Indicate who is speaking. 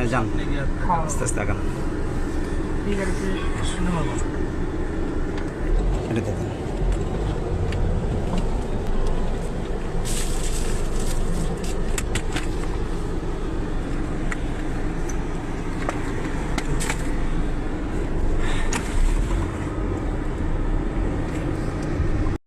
Speaker 1: হ্যাঁ যান। আস্তে আস্তে আগান। এটা দেখুন।